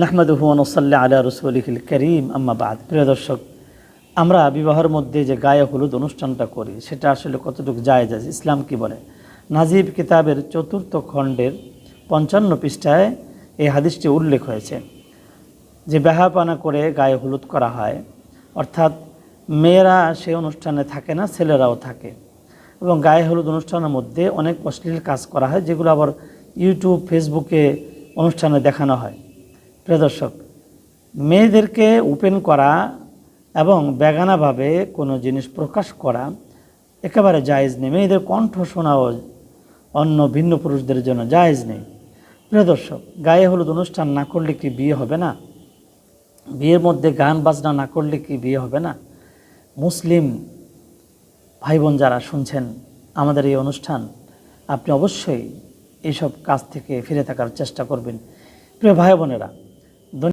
নাহমাদুহুয়ানসাল্লা আলা রসুলিহিল করিম, আম্মা বাদ। প্রিয় দর্শক, আমরা বিবাহের মধ্যে যে গায়ে হলুদ অনুষ্ঠানটা করি, সেটা আসলে কতটুকু জায়েজ আছে? ইসলাম কি বলে? নাজিব কিতাবের চতুর্থ খণ্ডের পঞ্চান্ন পৃষ্ঠায় এই হাদিসটি উল্লেখ হয়েছে, যে ব্যাহাপানা করে গায়ে হলুদ করা হয়। অর্থাৎ মেয়েরা সে অনুষ্ঠানে থাকে না, ছেলেরাও থাকে। এবং গায়ে হলুদ অনুষ্ঠানের মধ্যে অনেক অশ্লীল কাজ করা হয়, যেগুলো আবার ইউটিউব, ফেসবুকে অনুষ্ঠানে দেখানো হয়। প্রিয় দর্শক, মেয়েদেরকে ওপেন করা এবং বেগানাভাবে কোনো জিনিস প্রকাশ করা একেবারে জায়েজ নেই। মেয়েদের কণ্ঠ শোনাও অন্য ভিন্ন পুরুষদের জন্য জায়েজ নেই। প্রিয় দর্শক, গায়ে হলুদ অনুষ্ঠান না করলে কি বিয়ে হবে না? বিয়ের মধ্যে গান বাজনা না করলে কি বিয়ে হবে না? মুসলিম ভাই বোন যারা শুনছেন আমাদের এই অনুষ্ঠান, আপনি অবশ্যই এইসব কাজ থেকে ফিরে থাকার চেষ্টা করবেন। প্রিয় ভাই বোনেরা